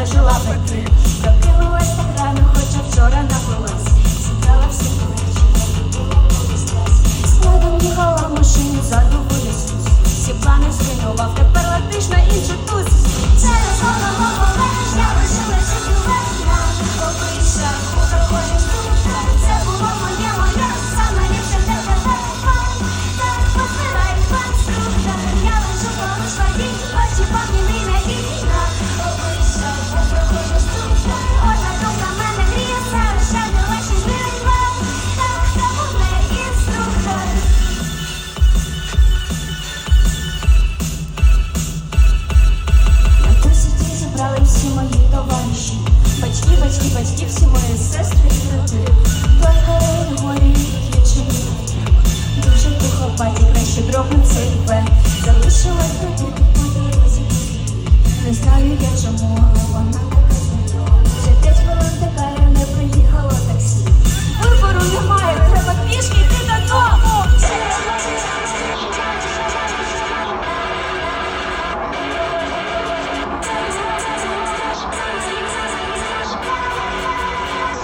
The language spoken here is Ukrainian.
пережила таки. Прокинулась так рано, хоча вчора напилась. Зібрала всі плечі, забула буду стрес. Складом їхала в машині, тепер летиш на інший туз. моїх батьків, мої сестри і брати. Дуже тихо краще дрогнеться і тебе. Залишилась тобі по дорозі. Не знаю я чому.